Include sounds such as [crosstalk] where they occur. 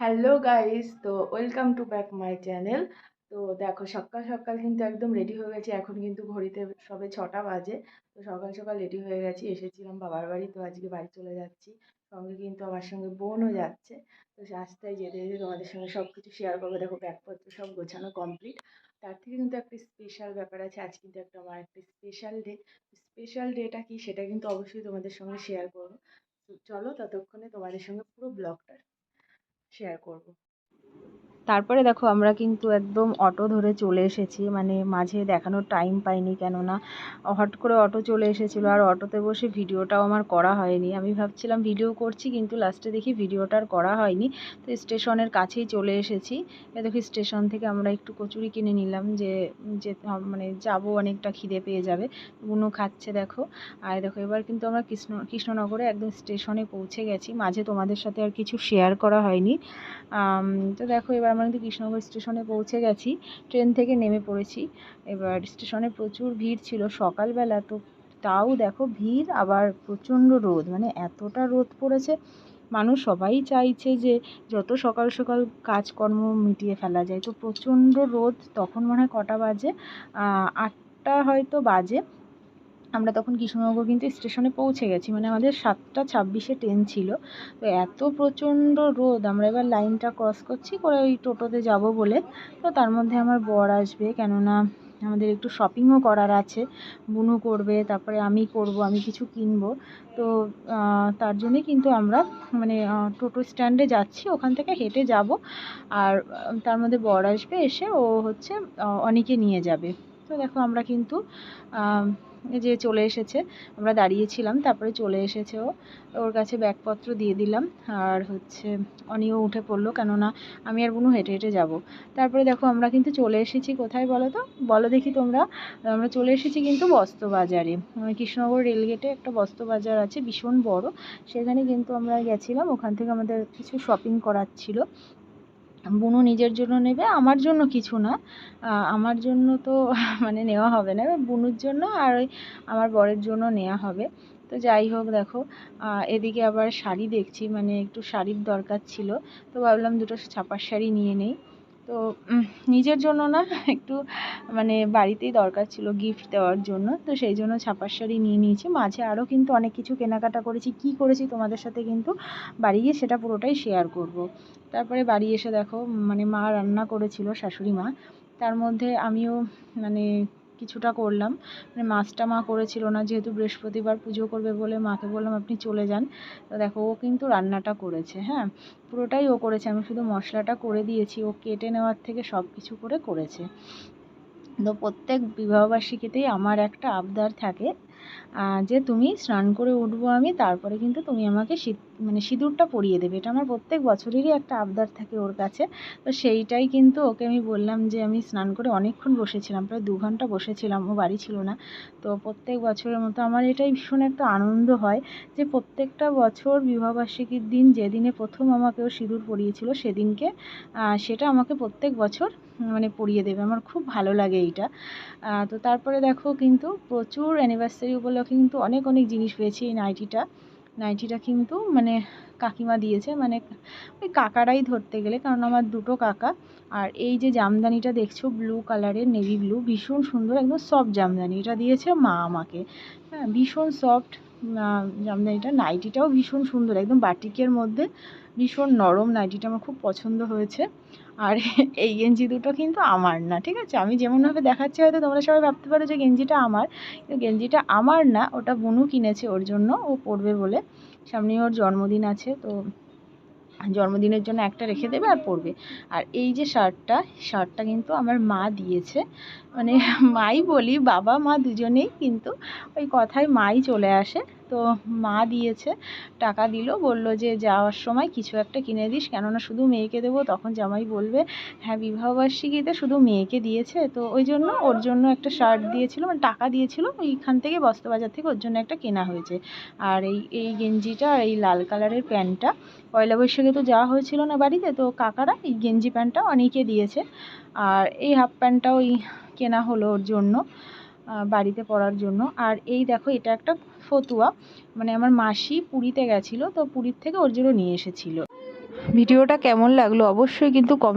Hello guys তো welcome to back my channel তো দেখো, সকাল সকাল কিন্তু একদম রেডি হয়ে গেছি। এখন কিন্তু ঘড়িতে সবে ছটা বাজে। তো সকাল সকাল রেডি হয়ে গেছি। এসেছিলাম বাবার বাড়ি। তো আজকে বাড়ি চলে যাচ্ছি। সঙ্গে কিন্তু আমার সঙ্গে বোনও যাচ্ছে। তো রাস্তায় যেতে যেতে তোমাদের সঙ্গে সব কিছু শেয়ার করব। দেখো, ব্যাগপত্র সব গোছানো কমপ্লিট তার থেকে কিন্তু একটা স্পেশাল ব্যাপার আছে। আজ কিন্তু একটা আমার একটা স্পেশাল ডে স্পেশাল ডেটা কি সেটা কিন্তু অবশ্যই তোমাদের সঙ্গে শেয়ার করব। চলো, ততক্ষণে তোমাদের সঙ্গে পুরো ব্লগটা শেয়ার করব। তারপরে দেখো আমরা কিন্তু একদম অটো ধরে চলে এসেছি মানে মাঝে দেখানোর টাইম পাইনি কেননা হট করে অটো চলে এসেছিল আর অটোতে বসে ভিডিওটাও আমার করা হয়নি। আমি ভাবছিলাম ভিডিও করছি কিন্তু লাস্টে দেখি ভিডিওটা আর করা হয়নি, তো স্টেশনের কাছেই চলে এসেছি। দেখি স্টেশন থেকে আমরা একটু কচুরি কিনে নিলাম যে যে মানে যাব অনেকটা খিদে পেয়ে যাবে। বুনো খাচ্ছে দেখো। আর দেখো এবার কিন্তু আমরা কৃষ্ণ, কৃষ্ণনগরে একদম স্টেশনে পৌঁছে গেছি। মাঝে তোমাদের সাথে আর কিছু শেয়ার করা হয়নি। তো দেখো এবার আমরা কিন্তু কৃষ্ণনগর স্টেশনে পৌঁছে গেছি। ট্রেন থেকে নেমে পড়েছি। এবার স্টেশনে প্রচুর ভিড় ছিল। সকালবেলা তো তাও দেখো ভিড়, আবার প্রচণ্ড রোদ। মানে এতটা রোদ পড়েছে, মানুষ সবাই চাইছে যে যত সকাল সকাল কাজকর্ম মিটিয়ে ফেলা যায়। তো প্রচণ্ড রোদ, তখন মনে হয় কটা বাজে? আটটা হয়তো বাজে। আমরা তখন কৃষ্ণনগর কিন্তু স্টেশনে পৌঁছে গেছি। মানে আমাদের সাতটা ছাব্বিশে ট্রেন ছিল। তো এত প্রচণ্ড রোদ, আমরা এবার লাইনটা ক্রস করছি, করে ওই টোটোতে যাব বলে। তো তার মধ্যে আমার বর আসবে, কেননা আমাদের একটু শপিংও করার আছে। বুনু করবে, তারপরে আমি করব, আমি কিছু কিনবো। তো তার জন্যই কিন্তু আমরা মানে টোটো স্ট্যান্ডে যাচ্ছি, ওখান থেকে হেঁটে যাব। আর তার মধ্যে বর আসবে, এসে ও হচ্ছে অনেকে নিয়ে যাবে। তো দেখো আমরা কিন্তু যে চলে এসেছে, আমরা দাঁড়িয়েছিলাম, তারপরে চলে এসেছে ও। ওর কাছে ব্যাগপত্র দিয়ে দিলাম, আর হচ্ছে অনিও উঠে পড়ল, কেননা আমি আর বুনু হেঁটে হেঁটে যাব। তারপরে দেখো আমরা কিন্তু চলে এসেছি কোথায় বলো তো? বলো দেখি তোমরা। আমরা চলে এসেছি কিন্তু বস্ত্রবাজারে কৃষ্ণনগর রেলগেটে একটা বস্ত্রবাজার আছে, ভীষণ বড়। সেখানে কিন্তু আমরা গেছিলাম, ওখান থেকে আমাদের কিছু শপিং করার ছিল। বুনু নিজের জন্য নেবে, আমার জন্য কিছু না। আমার জন্য তো [laughs] মানে নেওয়া হবে না বুনুর জন্য আর ওই আমার বরের জন্য নেওয়া হবে। তো যাই হোক দেখো এদিকে আবার শাড়ি দেখছি মানে একটু শাড়ির দরকার ছিল। তো ভাবলাম দুটো ছাপার শাড়ি নিয়ে নেই। তো নিজের জন্য না একটু মানে বাড়িতেই দরকার ছিল গিফট দেওয়ার জন্য। তো সেই জন্য ছাপার শাড়ি নিয়ে নিয়েছি। মাঝে আরও কিন্তু অনেক কিছু কেনাকাটা করেছি। কি করেছি তোমাদের সাথে কিন্তু বাড়ি গিয়ে সেটা পুরোটাই শেয়ার করব। তারপরে বাড়ি এসে দেখো মানে মা রান্না করেছিল শাশুড়ি মা। তার মধ্যে আমিও মানে কিছুটা করলাম। মানে মাছটা মা করেছিল না, যেহেতু বৃহস্পতিবার পুজো করবে বলে মাকে বললাম, আপনি চলে যান। তো দেখো, ও কিন্তু রান্নাটা করেছে হ্যাঁ? পুরোটাই ও করেছে। আমি শুধু মশলাটা করে দিয়েছি। ও কেটে নেওয়ার থেকে সব কিছু করে করেছে। তো প্রত্যেক বিবাহবার্ষিকীতেই আমার একটা আবদার থাকে যে, তুমি স্নান করে উঠবো আমি, তারপরে কিন্তু তুমি আমাকে মানে সিঁদুরটা পরিয়ে দেবে। এটা আমার প্রত্যেক বছরেরই একটা আবদার থাকে ওর কাছে। তো সেইটাই কিন্তু ওকে আমি বললাম যে, আমি স্নান করে অনেকক্ষণ বসেছিলাম, প্রায় দু ঘণ্টা বসেছিলাম, ও বাড়ি ছিল না। তো প্রত্যেক বছরের মতো আমার এটাই ভীষণ একটা আনন্দ হয় যে, প্রত্যেকটা বছর বিবাহবার্ষিকীর দিন যেদিনে প্রথম আমাকে ও সিঁদুর পরিয়েছিল সেদিনকে সেটা আমাকে প্রত্যেক বছর মানে পরিয়ে দেবে। আমার খুব ভালো লাগে এইটা। তো তারপরে দেখো কিন্তু প্রচুর অ্যানিভার্সারি উপলক্ষে কিন্তু অনেক অনেক জিনিস পেয়েছি এই নাইটিটা। নাইটিটা কিন্তু মানে কাকিমা দিয়েছে মানে ওই কাকারাই ধরতে গেলে, কারণ আমার দুটো কাকা। আর এই যে জামদানিটা দেখছ ব্লু কালারের নেভি ব্লু ভীষণ সুন্দর, একদম সফট জামদানি। এটা দিয়েছে মা আমাকে। হ্যাঁ ভীষণ সফট জামদানিটা নাইটিটাও ভীষণ সুন্দর, একদম বাটিকের মধ্যে ভীষণ নরম নাইটিটা আমার খুব পছন্দ হয়েছে। আর [laughs] এই গেঞ্জি দুটো কিন্তু আমার না, ঠিক আছে? আমি যেমনভাবে দেখাচ্ছি হয়তো তোমরা সবাই ভাবতে পারো যে গেঞ্জিটা আমার, কিন্তু গেঞ্জিটা আমার না, ওটা বুনু কিনেছে ওর জন্য, ও পরবে বলে। সামনেই ওর জন্মদিন আছে, তো জন্মদিনের জন্য একটা রেখে দেবে আর পরবে। আর এই যে শার্টটা শার্টটা কিন্তু আমার মা দিয়েছে। মানে মাই বলি, বাবা, মা দুজনেই কিন্তু ওই কথায় মাই চলে আসে। তো মা দিয়েছে, টাকা দিল, বলল যে যাওয়ার সময় কিছু একটা কিনে দিস, কেননা শুধু মেয়েকে দেবো, তখন জামাই বলবে হ্যাঁ বিবাহবার্ষিকীতে শুধু মেয়েকে দিয়েছে, তো ওই জন্য ওর জন্য একটা শার্ট দিয়েছিল মানে টাকা দিয়েছিল, ওইখান থেকে বস্ত্রবাজার থেকে ওর জন্য একটা কেনা হয়েছে। আর এই এই গেঞ্জিটা আর এই লাল কালারের প্যান্টটা, পয়লা বৈশাখে তো যাওয়া হয়েছিল না বাড়িতে, তো কাকারা এই গেঞ্জি প্যান্টটা অনেকে দিয়েছে, আর এই হাফ প্যান্টটা ওই কেনা হলো ওর জন্য। বাড়িতে পড়ার জন্য। আর এই দেখো, এটা একটা ফতুয়া। মানে আমার মাসি পুরীতে গেছিল, তো পুরীর থেকে ওর জন্য নিয়ে এসেছিল। ভিডিওটা কেমন লাগল অবশ্যই কিন্তু